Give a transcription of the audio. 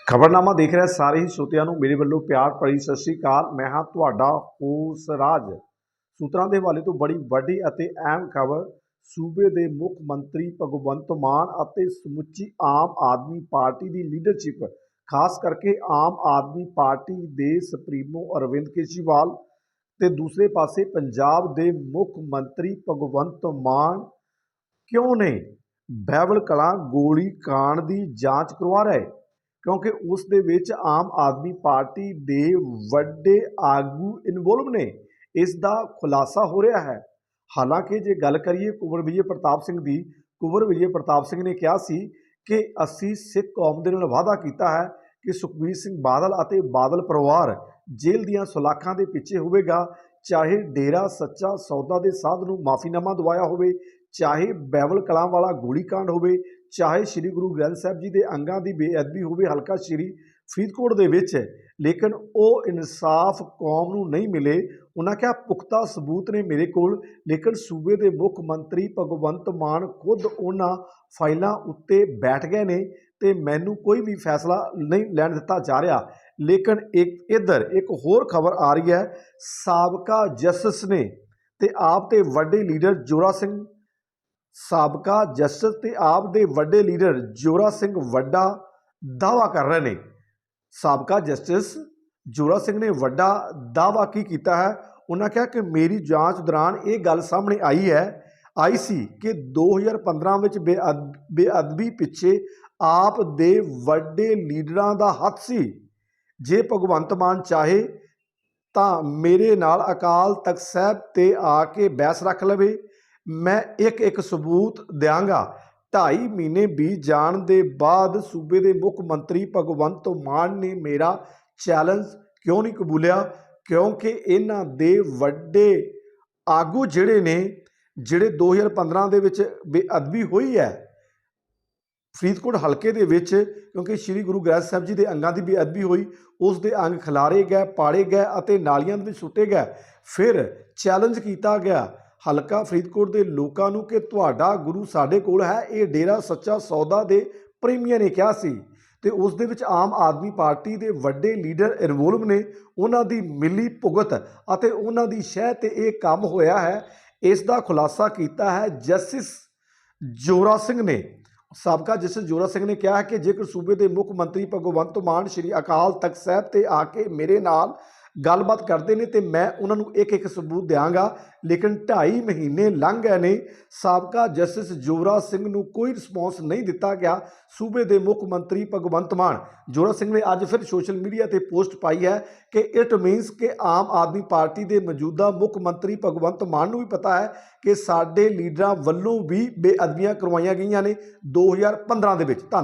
ਖਬਰਨਾਮਾ ਦੇਖ ਰਹੇ ਸਾਰੇ ਹੀ ਸਰੋਤਿਆਂ ਨੂੰ ਮੇਰੇ ਵੱਲੋਂ ਪਿਆਰ ਭਰੀ ਸਤਿ ਸ੍ਰੀ ਅਕਾਲ। ਮੈਂ ਹਾਂ ਤੁਹਾਡਾ ਹੋਸ ਰਾਜ ਸੂਤਰਾਂ ਦੇ ਹਵਾਲੇ ਤੋਂ ਬੜੀ ਵੱਡੀ ਅਤੇ ਅਹਿਮ ਖਬਰ, ਸੂਬੇ ਦੇ ਮੁੱਖ ਮੰਤਰੀ ਭਗਵੰਤ ਮਾਨ ਅਤੇ ਸਮੁੱਚੀ ਆਮ ਆਦਮੀ ਪਾਰਟੀ ਦੀ ਲੀਡਰਸ਼ਿਪ ਖਾਸ ਕਰਕੇ ਆਮ ਆਦਮੀ ਪਾਰਟੀ ਦੇ ਸੁਪਰੀਮੋ ਅਰਵਿੰਦ ਕੇਜਰੀਵਾਲ ਤੇ ਦੂਸਰੇ ਪਾਸੇ ਪੰਜਾਬ ਦੇ ਮੁੱਖ ਮੰਤਰੀ ਭਗਵੰਤ ਮਾਨ ਕਿਉਂ ਨੇ? ਬਹਿਵਲ ਕਲਾਂ ਗੋਲੀ ਕਾਂਡ ਦੀ ਜਾਂਚ ਕਰਵਾ ਰਹੇ। ਕਿਉਂਕਿ ਉਸ ਦੇ ਵਿੱਚ ਆਮ ਆਦਮੀ ਪਾਰਟੀ ਦੇ ਵੱਡੇ ਆਗੂ ਇਨਵੋਲਵ ਨੇ। ਇਸ ਦਾ ਖੁਲਾਸਾ ਹੋ ਰਿਹਾ ਹੈ। ਹਾਲਾਂਕਿ ਜੇ ਗੱਲ ਕਰੀਏ ਕੁਵਰ ਵਿਜੇ ਪ੍ਰਤਾਪ ਸਿੰਘ ਦੀ, ਕੁਵਰ ਵਿਜੇ ਪ੍ਰਤਾਪ ਸਿੰਘ ਨੇ ਕਿਹਾ ਸੀ ਕਿ ਅਸੀਂ ਸਿੱਖ ਕੌਮ ਦੇ ਨਾਲ ਵਾਅਦਾ ਕੀਤਾ ਹੈ ਕਿ ਸੁਖਬੀਰ ਸਿੰਘ ਬਾਦਲ ਅਤੇ ਬਾਦਲ ਪਰਿਵਾਰ ਜੇਲ੍ਹ ਦੀਆਂ ਸੁਲਾਖਾਂ ਦੇ ਪਿੱਛੇ ਹੋਵੇਗਾ। ਚਾਹੇ ਡੇਰਾ ਸੱਚਾ ਸੌਦਾ ਦੇ ਸਾਧ ਨੂੰ ਮਾਫੀਨਾਮਾ ਦਵਾਇਆ ਹੋਵੇ, ਚਾਹੇ ਬੈਵਲ ਕਲਾਂ ਵਾਲਾ ਗੋਲੀकांड ਹੋਵੇ ਚਾਹੇ ਸ੍ਰੀ ਗੁਰੂ ਗ੍ਰੰਥ ਸਾਹਿਬ ਜੀ ਦੇ ਅੰਗਾਂ ਦੀ ਬੇਅਦਬੀ ਹੋਵੇ, ਹਲਕਾ ਸ੍ਰੀ ਫਰੀਦਕੋਟ ਦੇ ਵਿੱਚ, ਲੇਕਿਨ ਉਹ ਇਨਸਾਫ ਕੌਮ ਨੂੰ ਨਹੀਂ ਮਿਲੇ। ਉਹਨਾਂ ਕਿਹਾ, ਪੁਖਤਾ ਸਬੂਤ ਨੇ ਮੇਰੇ ਕੋਲ, ਲੇਕਿਨ ਸੂਬੇ ਦੇ ਮੁੱਖ ਮੰਤਰੀ ਭਗਵੰਤ ਮਾਨ ਖੁਦ ਉਹਨਾਂ ਫਾਈਲਾਂ ਉੱਤੇ ਬੈਠ ਗਏ ਨੇ ਤੇ ਮੈਨੂੰ ਕੋਈ ਵੀ ਫੈਸਲਾ ਨਹੀਂ ਲੈਣ ਦਿੱਤਾ ਜਾ ਰਿਹਾ। ਲੇਕਿਨ ਇੱਕ ਇਧਰ, ਇੱਕ ਹੋਰ ਖਬਰ ਆ ਰਹੀ ਹੈ, ਸਾਬਕਾ ਜਸਟਿਸ ਨੇ ਤੇ ਆਪ ਤੇ ਵੱਡੇ ਲੀਡਰ ਜੋਰਾ ਸਿੰਘ ਸਾਬਕਾ ਜਸਟਿਸ ਤੇ ਆਪ ਦੇ ਵੱਡੇ ਲੀਡਰ ਜੋਰਾ ਸਿੰਘ ਵੱਡਾ ਦਾਵਾ ਕਰ ਰਹੇ ਨੇ। ਸਾਬਕਾ ਜਸਟਿਸ ਜੋਰਾ ਸਿੰਘ ਨੇ ਵੱਡਾ ਦਾਵਾ ਕੀ ਕੀਤਾ ਹੈ? ਉਹਨਾਂ ਕਿਹਾ ਕਿ ਮੇਰੀ ਜਾਂਚ ਦੌਰਾਨ ਇਹ ਗੱਲ ਸਾਹਮਣੇ ਆਈ ਹੈ, ਆਈ ਸੀ ਕਿ 2015 ਵਿੱਚ ਬੇਅਦ- ਬੇਅਦਬੀ ਪਿੱਛੇ ਆਪ ਦੇ ਵੱਡੇ ਲੀਡਰਾਂ ਦਾ ਹੱਥ ਸੀ। ਜੇ ਭਗਵੰਤ ਮਾਨ ਚਾਹੇ ਤਾਂ ਮੇਰੇ ਨਾਲ ਅਕਾਲ ਤਖਤ ਸਾਹਿਬ ਤੇ ਆ ਕੇ ਬਹਿਸ ਰੱਖ ਲਵੇ। ਮੈਂ ਇੱਕ ਇੱਕ ਸਬੂਤ ਦਿਆਂਗਾ। ਢਾਈ ਮਹੀਨੇ ਬੀਤ ਜਾਣ ਦੇ ਬਾਅਦ ਸੂਬੇ ਦੇ ਮੁੱਖ ਮੰਤਰੀ ਭਗਵੰਤ ਮਾਨ ਨੇ ਮੇਰਾ ਚੈਲੰਜ ਕਿਉਂ ਨਹੀਂ ਕਬੂਲਿਆ? ਕਿਉਂਕਿ ਇਹਨਾਂ ਦੇ ਵੱਡੇ ਆਗੂ ਜਿਹੜੇ ਨੇ, ਜਿਹੜੇ 2015 ਦੇ ਵਿੱਚ ਬੇਅਦਬੀ ਹੋਈ ਹੈ, ਫਰੀਦਕੋਟ ਹਲਕੇ ਦੇ ਵਿੱਚ, ਕਿਉਂਕਿ ਸ੍ਰੀ ਗੁਰੂ ਗ੍ਰੰਥ ਸਾਹਿਬ ਜੀ ਦੇ ਅੰਗਾਂ ਦੀ ਬੇਅਦਬੀ ਹੋਈ, ਉਸ ਦੇ ਅੰਗ ਖਿਲਾਰੇ ਗਏ, ਪਾੜੇ ਗਏ ਅਤੇ ਨਾਲੀਆਂ ਦੇ ਵਿੱਚ ਸੁੱਟੇ ਗਏ। ਫਿਰ ਚੈਲੰਜ ਕੀਤਾ ਗਿਆ। ਹਲਕਾ ਫਰੀਦਕੋਟ ਦੇ ਲੋਕਾਂ ਨੂੰ ਕਿ ਤੁਹਾਡਾ ਗੁਰੂ ਸਾਡੇ ਕੋਲ ਹੈ, ਇਹ ਡੇਰਾ ਸੱਚਾ ਸੌਦਾ ਦੇ ਪ੍ਰੇਮੀਆਂ ਨੇ ਕਿਹਾ ਸੀ। ਤੇ ਉਸ ਦੇ ਵਿੱਚ ਆਮ ਆਦਮੀ ਪਾਰਟੀ ਦੇ ਵੱਡੇ ਲੀਡਰ ਇਨਵੋਲਵ ਨੇ, ਉਹਨਾਂ ਦੀ ਮਿਲੀ ਭੁਗਤ ਅਤੇ ਉਹਨਾਂ ਦੀ ਸ਼ਹਿ ਤੇ ਇਹ ਕੰਮ ਹੋਇਆ ਹੈ, ਇਸ ਦਾ ਖੁਲਾਸਾ ਕੀਤਾ ਹੈ ਜਸਟਿਸ ਜੋਰਾ ਸਿੰਘ ਨੇ। ਸਾਬਕਾ ਜਸਟਿਸ ਜੋਰਾ ਸਿੰਘ ਨੇ ਕਿਹਾ ਹੈ ਕਿ ਜੇਕਰ ਸੂਬੇ ਦੇ ਮੁੱਖ ਮੰਤਰੀ ਭਗਵੰਤ ਮਾਨ, ਸ਼੍ਰੀ ਅਕਾਲ ਤਖਤ ਸਾਹਿਬ ਤੇ ਆ ਕੇ ਮੇਰੇ ਨਾਲ ਗੱਲਬਾਤ ਕਰਦੇ ਨੇ ਤੇ ਮੈਂ ਉਹਨਾਂ ਨੂੰ ਇੱਕ ਇੱਕ ਸਬੂਤ ਦਿਆਂਗਾ। ਲੇਕਿਨ 2.5 ਮਹੀਨੇ ਲੰਘ ਗਏ ਨੇ। ਸਾਬਕਾ ਜਸਟਿਸ ਜੋਰਾ ਸਿੰਘ ਨੂੰ ਕੋਈ ਰਿਸਪੌਂਸ ਨਹੀਂ ਦਿੱਤਾ ਗਿਆ। ਸੂਬੇ ਦੇ ਮੁੱਖ ਮੰਤਰੀ ਭਗਵੰਤ ਮਾਨ ਜੋਰਾ ਸਿੰਘ ਨੇ ਅੱਜ ਫਿਰ ਸੋਸ਼ਲ ਮੀਡੀਆ ਤੇ ਪੋਸਟ ਪਾਈ ਹੈ ਕਿ ਇਟ ਮੀਨਸ ਕਿ ਆਮ ਆਦਮੀ ਪਾਰਟੀ ਦੇ ਮੌਜੂਦਾ ਮੁੱਖ ਮੰਤਰੀ ਭਗਵੰਤ ਮਾਨ ਨੂੰ ਵੀ ਪਤਾ ਹੈ ਕਿ ਸਾਡੇ ਲੀਡਰਾਂ ਵੱਲੋਂ ਵੀ ਬੇਅਦਬੀਆਂ ਕਰਵਾਈਆਂ ਗਈਆਂ ਨੇ। 2015 ਦੇ ਵਿੱਚ। ਧੰਨਵਾਦ।